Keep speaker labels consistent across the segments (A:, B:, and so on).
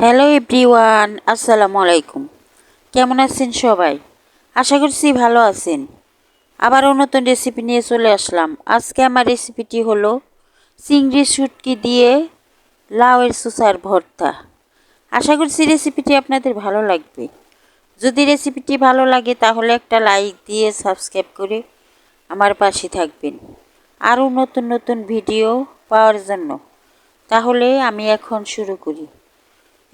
A: Hello everyone আসসালামু আলাইকুম কেমন আছেন সবাই? আশা করছি ভালো আছেন। আবারও নতুন রেসিপি নিয়ে চলে আসলাম। আজকে আমার রেসিপিটি হলো চিংড়ি শুটকি দিয়ে লাউয়ের সুসার ভর্তা। আশা করছি রেসিপিটি আপনাদের ভালো লাগবে। যদি রেসিপিটি ভালো লাগে তাহলে একটা লাইক দিয়ে সাবস্ক্রাইব করে আমার পাশে থাকবেন। আরও নতুন নতুন ভিডিও পাওয়ার জন্য। তাহলে আমি এখন শুরু করি।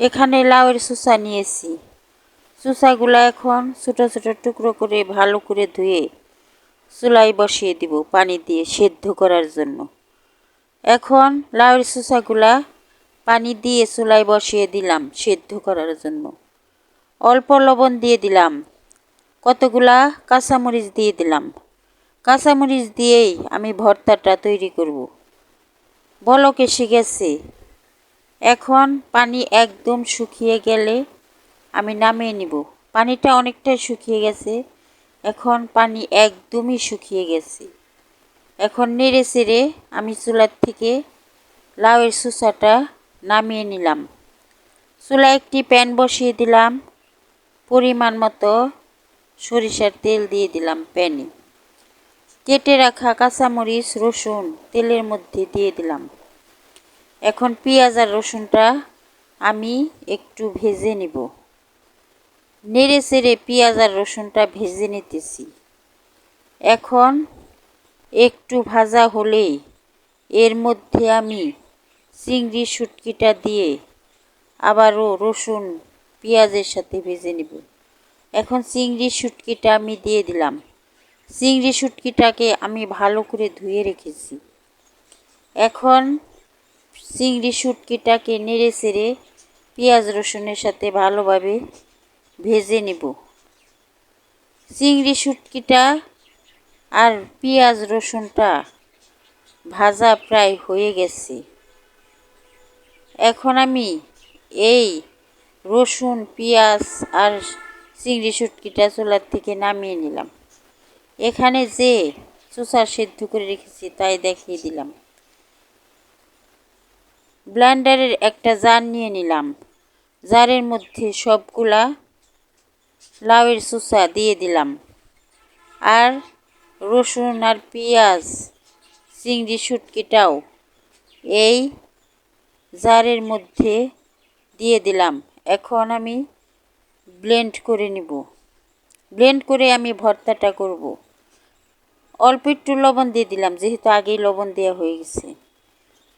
A: এখানে লাউয়ের সুসা নিয়েছি। সুসাগুলো এখন ছোটো ছোটো টুকরো করে ভালো করে ধুয়ে চুলাই বসিয়ে দিব পানি দিয়ে সেদ্ধ করার জন্য। এখন লাউয়ের সুসাগুলা পানি দিয়ে চুলাই বসিয়ে দিলাম সেদ্ধ করার জন্য। অল্প লবণ দিয়ে দিলাম। কতগুলা কাঁচামরিচ দিয়ে দিলাম। কাঁচামরিচ দিয়েই আমি ভর্তাটা তৈরি করব। বলক গেছে। এখন পানি একদম শুকিয়ে গেলে আমি নামিয়ে নিব। পানিটা অনেকটাই শুকিয়ে গেছে। এখন পানি একদমই শুকিয়ে গেছে। এখন নেড়ে চেড়ে আমি চুলার থেকে লাউয়ের সুসাটা নামিয়ে নিলাম। চুলা একটি প্যান বসিয়ে দিলাম। পরিমাণ মতো সরিষার তেল দিয়ে দিলাম প্যানে। কেটে রাখা কাঁচামরিচ, রসুন তেলের মধ্যে দিয়ে দিলাম। এখন পেঁয়াজ আর রসুনটা আমি একটু ভেজে নিব। নেড়ে সেড়ে পেঁয়াজ আর রসুনটা ভেজে নিতেছি। এখন একটু ভাজা হলেই এর মধ্যে আমি চিংড়ি শুটকিটা দিয়ে আবারও রসুন পেঁয়াজের সাথে ভেজে নিব। এখন চিংড়ি শুটকিটা আমি দিয়ে দিলাম। চিংড়ি শুটকিটাকে আমি ভালো করে ধুয়ে রেখেছি। এখন চিংড়ি শুটকিটাকে নেড়ে সেড়ে পেঁয়াজ রসুনের সাথে ভালোভাবে ভেজে নেব। চিংড়ি শুটকিটা আর পেঁয়াজ রসুনটা ভাজা প্রায় হয়ে গেছে। এখন আমি এই রসুন, পেঁয়াজ আর চিংড়ি শুটকিটা চুলার থেকে নামিয়ে নিলাম। এখানে যে চুষা সেদ্ধ করে রেখেছি তাই দেখিয়ে দিলাম। ব্লেন্ডারের একটা জার নিয়ে নিলাম। জারের মধ্যে সবগুলা লাউয়ের সুসা দিয়ে দিলাম। আর রসুন আর পেঁয়াজ, চিংড়ি শুটকিটাও এই জারের মধ্যে দিয়ে দিলাম। এখন আমি ব্লেন্ড করে নিব। ব্লেন্ড করে আমি ভর্তাটা করব। অল্প একটু লবণ দিয়ে দিলাম, যেহেতু আগেই লবণ দেওয়া হয়ে গেছে।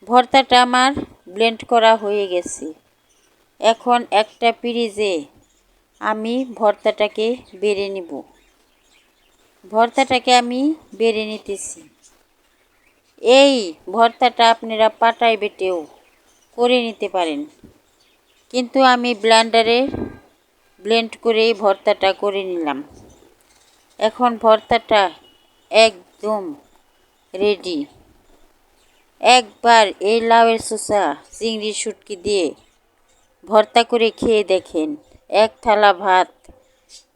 A: ভর্তাটা আমার ব্লেন্ড করা হয়ে গেছে। এখন একটা পিরিজে আমি ভর্তাটাকে বেড়ে নিব। ভর্তাটাকে আমি বেড়ে নিতেছি। এই ভর্তাটা আপনারা পাটায় বেটেও করে নিতে পারেন। কিন্তু আমি ব্লেন্ডারে ব্লেন্ড করে ভর্তাটা করে নিলাম। এখন ভর্তাটা একদম রেডি। একবার এই লাউয়ের শসা চিংড়ি শুটকি দিয়ে ভর্তা করে খেয়ে দেখেন। এক থালা ভাত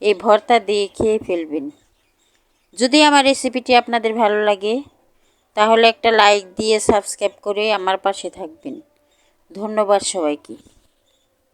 A: এই ভর্তা দিয়ে খেয়ে ফেলবেন। যদি আমার রেসিপিটি আপনাদের ভালো লাগে, তাহলে একটা লাইক দিয়ে সাবস্ক্রাইব করে আমার পাশে থাকবেন। ধন্যবাদ সবাইকে।